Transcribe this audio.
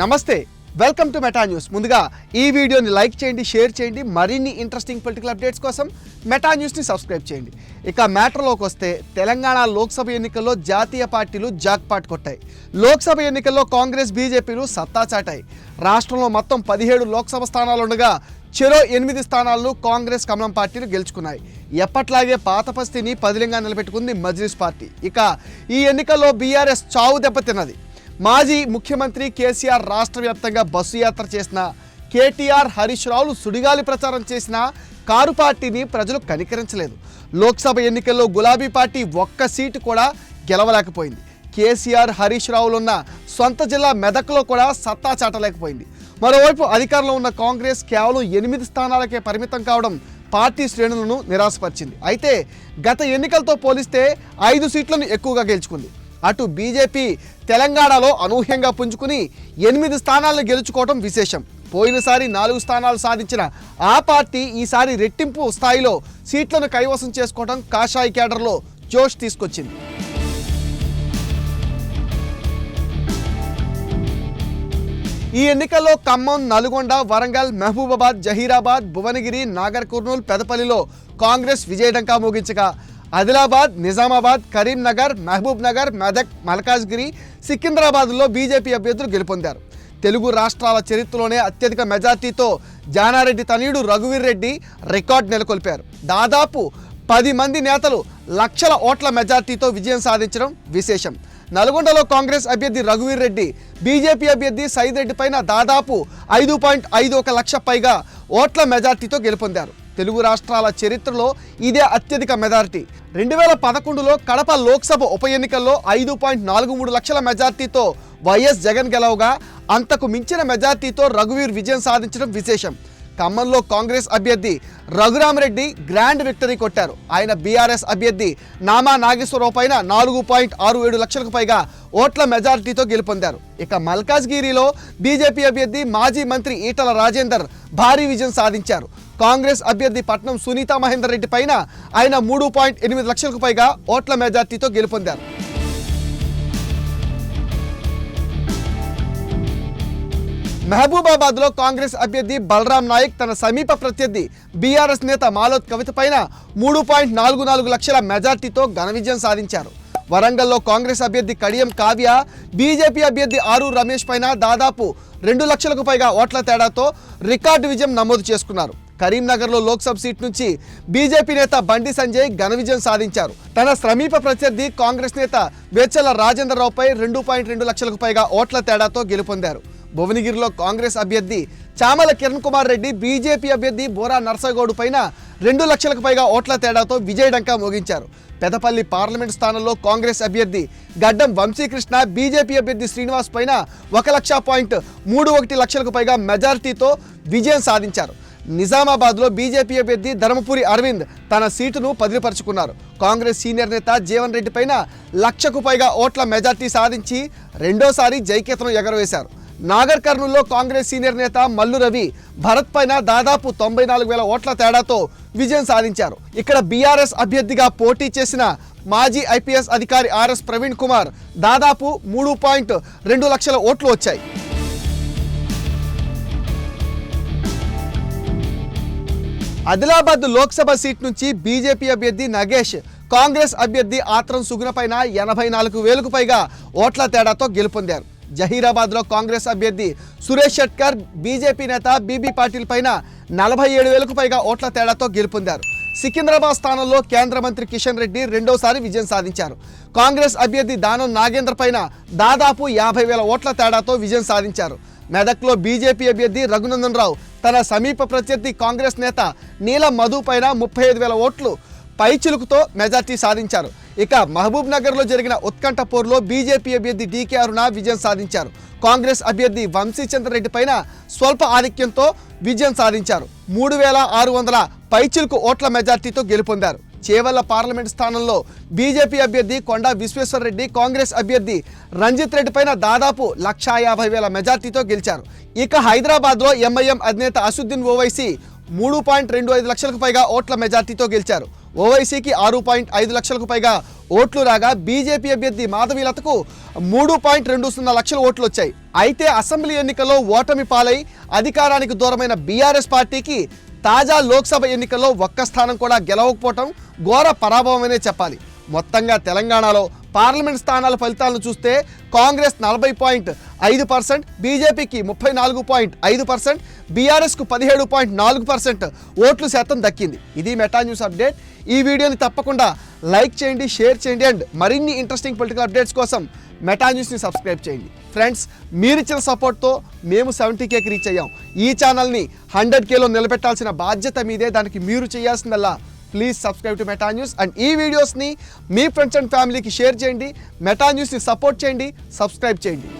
నమస్తే welcome to Meta news. ముందుగా ఈ వీడియోని లైక్ చేయండి షేర్ చేయండి మరిన్ని ఇంట్రెస్టింగ్ పొలిటికల్ అప్డేట్స్ కోసం మెటా న్యూస్ని సబ్స్క్రైబ్ చేయండి. ఇక మ్యాటర్లోకి వస్తే తెలంగాణ లోక్సభ ఎన్నికల్లో జాతీయ పార్టీలు జాక్పాట్ కొట్టాయి. లోక్సభ ఎన్నికల్లో కాంగ్రెస్ బీజేపీలు సత్తా చాటాయి. రాష్ట్రంలో మొత్తం పదిహేడు లోక్సభ స్థానాలు ఉండగా చెరో ఎనిమిది స్థానాలను కాంగ్రెస్ కమలం పార్టీలు గెలుచుకున్నాయి. ఎప్పట్లాగే పాత పస్తిని పదిలంగా నిలబెట్టుకుంది మజ్లిస్ పార్టీ. ఇక ఈ ఎన్నికల్లో బీఆర్ఎస్ చావు దెబ్బతిన్నది. మాజీ ముఖ్యమంత్రి కేసీఆర్ రాష్ట్ర వ్యాప్తంగా బస్సు యాత్ర చేసిన కేటీఆర్ హరీష్ రావులు సుడిగాలి ప్రచారం చేసిన కారు పార్టీని ప్రజలు కనికరించలేదు. లోక్సభ ఎన్నికల్లో గులాబీ పార్టీ ఒక్క సీటు కూడా గెలవలేకపోయింది. కేసీఆర్ హరీష్ రావులున్న సొంత జిల్లా మెదక్లో కూడా సత్తా చాటలేకపోయింది. మరోవైపు అధికారంలో ఉన్న కాంగ్రెస్ కేవలం ఎనిమిది స్థానాలకే పరిమితం కావడం పార్టీ శ్రేణులను నిరాశపరిచింది. అయితే గత ఎన్నికలతో పోలిస్తే ఐదు సీట్లను ఎక్కువగా గెలుచుకుంది. అటు బీజేపీ తెలంగాణలో అనూహ్యంగా పుంజుకుని ఎనిమిది స్థానాలను గెలుచుకోవడం విశేషం. పోయినసారి నాలుగు స్థానాలు సాధించిన ఆ పార్టీ ఈసారి రెట్టింపు స్థాయిలో సీట్లను కైవసం చేసుకోవడం కాషాయి కేడర్లో జోష్ తీసుకొచ్చింది. ఈ ఎన్నికల్లో ఖమ్మం నల్గొండ వరంగల్ మహబూబాబాద్ జహీరాబాద్ భువనగిరి నాగర్ కర్నూల్ పెదపల్లిలో కాంగ్రెస్ విజయడంకా మోగించగా ఆదిలాబాద్ నిజామాబాద్ కరీంనగర్ మహబూబ్ నగర్ మెదక్ మల్కాజ్గిరి సికింద్రాబాద్లో బీజేపీ అభ్యర్థులు గెలుపొందారు. తెలుగు రాష్ట్రాల చరిత్రలోనే అత్యధిక మెజార్టీతో జానారెడ్డి తనయుడు రఘువీర్ రెడ్డి రికార్డ్ నెలకొల్పారు. దాదాపు పది మంది నేతలు లక్షల ఓట్ల మెజార్టీతో విజయం సాధించడం విశేషం. నల్గొండలో కాంగ్రెస్ అభ్యర్థి రఘువీర్ రెడ్డి బీజేపీ అభ్యర్థి సైద్ రెడ్డి పైన దాదాపు ఐదు పాయింట్ ఐదు ఒక లక్ష పైగా ఓట్ల మెజార్టీతో గెలుపొందారు. తెలుగు రాష్ట్రాల చరిత్రలో ఇదే అత్యధిక మెజార్టీ. రెండు వేల పదకొండులో కడప లోక్సభ ఉప ఎన్నికల్లో ఐదు పాయింట్ నాలుగు మూడు లక్షల మెజార్టీతో వైఎస్ జగన్ గెలవగా అంతకు మించిన మెజార్టీతో రఘువీర్ విజయం సాధించడం విశేషం. ఖమ్మంలో కాంగ్రెస్ అభ్యర్థి రఘురామరెడ్డి గ్రాండ్ విక్టరీ కొట్టారు. ఆయన బీఆర్ఎస్ అభ్యర్థి నామా నాగేశ్వరరావు పైన నాలుగు పాయింట్ ఆరు ఏడు లక్షలకు పైగా ఓట్ల మెజారిటీతో గెలుపొందారు. ఇక మల్కాజ్గిరిలో బీజేపీ అభ్యర్థి మాజీ మంత్రి ఈటల రాజేందర్ భారీ విజయం సాధించారు. కాంగ్రెస్ అభ్యర్థి పట్నం సునీత మహేందర్ రెడ్డి పైన ఆయన మూడు పాయింట్ ఎనిమిది లక్షలకు పైగా ఓట్ల మెజార్టీతో గెలుపొందారు. మహబూబాబాద్లో కాంగ్రెస్ అభ్యర్థి బలరాం నాయక్ తన సమీప ప్రత్యర్థి బీఆర్ఎస్ నేత మాలోత్ కవిత పైన మూడు పాయింట్ నాలుగు నాలుగు లక్షల మెజార్టీతో ఘన విజయం సాధించారు. వరంగల్లో కాంగ్రెస్ అభ్యర్థి కడియం కావ్య బీజేపీ అభ్యర్థి ఆరు రమేష్ పైన దాదాపు రెండు లక్షలకు పైగా ఓట్ల తేడాతో రికార్డు విజయం నమోదు చేసుకున్నారు. కరీంనగర్లో లోక్సభ సీట్ నుంచి బీజేపీ నేత బండి సంజయ్ ఘన విజయం సాధించారు. తన సమీప ప్రత్యర్థి కాంగ్రెస్ నేత వేచల రాజేంద్రరావుపై రెండు పాయింట్ రెండు లక్షలకు పైగా ఓట్ల తేడాతో గెలుపొందారు. భువనగిరిలో కాంగ్రెస్ అభ్యర్థి చామల కిరణ్ కుమార్ రెడ్డి బీజేపీ అభ్యర్థి బోరా నర్సగౌడ్ పైన రెండు లక్షలకు పైగా ఓట్ల తేడాతో విజయడంకా మోగించారు. పెదపల్లి పార్లమెంట్ స్థానంలో కాంగ్రెస్ అభ్యర్థి గడ్డం వంశీకృష్ణ బీజేపీ అభ్యర్థి శ్రీనివాస్ పైన ఒక లక్ష పాయింట్ మూడు ఒకటి లక్షలకు పైగా మెజారిటీతో విజయం సాధించారు. నిజామాబాద్లో బీజేపీ అభ్యర్థి ధర్మపురి అరవింద్ తన సీటును పదిలిపరుచుకున్నారు. కాంగ్రెస్ సీనియర్ నేత జీవన్ రెడ్డి పైన లక్షకు పైగా ఓట్ల మెజార్టీ సాధించి రెండోసారి జైకేతనం ఎగరవేశారు. నాగర్ కర్నూల్లో కాంగ్రెస్ సీనియర్ నేత మల్లు రవి భరత్ పైన దాదాపు తొంభై నాలుగు వేల ఓట్ల తేడాతో విజయం సాధించారు. ఇక్కడ బీఆర్ఎస్ అభ్యర్థిగా పోటీ చేసిన మాజీ ఐపీఎస్ అధికారి ఆర్ఎస్ ప్రవీణ్ కుమార్ దాదాపు మూడు పాయింట్ రెండు లక్షల ఓట్లు వచ్చాయి. ఆదిలాబాద్ లోక్సభ సీట్ నుంచి బీజేపీ అభ్యర్థి నగేష్ కాంగ్రెస్ అభ్యర్థి ఆత్రం సుగుణ పైన ఎనభై నాలుగు వేలకు పైగా ఓట్ల తేడాతో గెలుపొందారు. జహీరాబాద్లో కాంగ్రెస్ అభ్యర్థి సురేష్ షెట్కర్ బీజేపీ నేత బీబీ పాటిల్ పైన నలభై ఏడు వేలకు పైగా ఓట్ల తేడాతో గెలుపొందారు. సికింద్రాబాద్ స్థానంలో కేంద్ర మంత్రి కిషన్ రెడ్డి రెండోసారి విజయం సాధించారు. కాంగ్రెస్ అభ్యర్థి దానం నాగేంద్ర పైన దాదాపు యాభై వేల ఓట్ల తేడాతో విజయం సాధించారు. మెదక్లో బీజేపీ అభ్యర్థి రఘునందన్ రావు తన సమీప ప్రత్యర్థి కాంగ్రెస్ నేత నీలం మధు పైన ముప్పై ఐదు వేల ఓట్లు పైచిలుకుతో మెజార్టీ సాధించారు. ఇక మహబూబ్ నగర్లో జరిగిన ఉత్కంఠ పోరులో బీజేపీ అభ్యర్థి డీకే అరుణ విజయం సాధించారు. కాంగ్రెస్ అభ్యర్థి వంశీచంద్రరెడ్డి పైన స్వల్ప ఆధిక్యంతో విజయం సాధించారు. మూడు వేల ఆరు వందల పైచిలుకు ఓట్ల మెజార్టీతో గెలుపొందారు. చేవల్ల పార్లమెంట్ స్థానంలో బీజేపీ అభ్యర్థి కొండా విశ్వేశ్వర రెడ్డి కాంగ్రెస్ అభ్యర్థి రంజిత్ రెడ్డి పైన దాదాపు లక్షా యాభై వేల మెజార్టీతో గెలిచారు. ఇక హైదరాబాద్లో ఎంఐఎం అధినేత అసుద్దీన్ ఓవైసీ మూడు పాయింట్ రెండు ఐదు లక్షలకు పైగా ఓట్ల మెజార్టీతో గెలిచారు. ఓవైసీకి ఆరు పాయింట్ ఐదు లక్షలకు పైగా ఓట్లు రాగా బీజేపీ అభ్యర్థి మాధవీలతకు మూడు పాయింట్ రెండు సున్నా లక్షల ఓట్లు వచ్చాయి. అయితే అసెంబ్లీ ఎన్నికల్లో ఓటమి పాలై అధికారానికి దూరమైన బీఆర్ఎస్ పార్టీకి తాజా లోక్సభ ఎన్నికల్లో ఒక్క స్థానం కూడా గెలవకపోవటం ఘోర పరాభవమనే చెప్పాలి. మొత్తంగా తెలంగాణలో పార్లమెంట్ స్థానాల ఫలితాలను చూస్తే కాంగ్రెస్ నలభై పాయింట్ ఐదు పర్సెంట్ బీజేపీకి ముప్పై నాలుగు పాయింట్ ఐదు పర్సెంట్ బీఆర్ఎస్కు పదిహేడు పాయింట్ నాలుగు పర్సెంట్ ఓట్లు శాతం దక్కింది. ఇది మెటా న్యూస్ అప్డేట్. ఈ వీడియోని తప్పకుండా లైక్ చేయండి షేర్ చేయండి అండ్ మరిన్ని ఇంట్రెస్టింగ్ పొలిటికల్ అప్డేట్స్ కోసం మెటా న్యూస్ని సబ్స్క్రైబ్ చేయండి. ఫ్రెండ్స్ మీరిచ్చిన సపోర్ట్తో మేము సెవెంటీ కేకి రీచ్ అయ్యాం. ఈ ఛానల్ని హండ్రెడ్ కేలో నిలబెట్టాల్సిన బాధ్యత మీదే దానికి మీరు చేయాల్సిందల్లా please subscribe to Meta news and ఈ వీడియోస్ని మీ ఫ్రెండ్స్ అండ్ ఫ్యామిలీకి షేర్ చేయండి. మెటా న్యూస్ని సపోర్ట్ చేయండి సబ్స్క్రైబ్ చేయండి.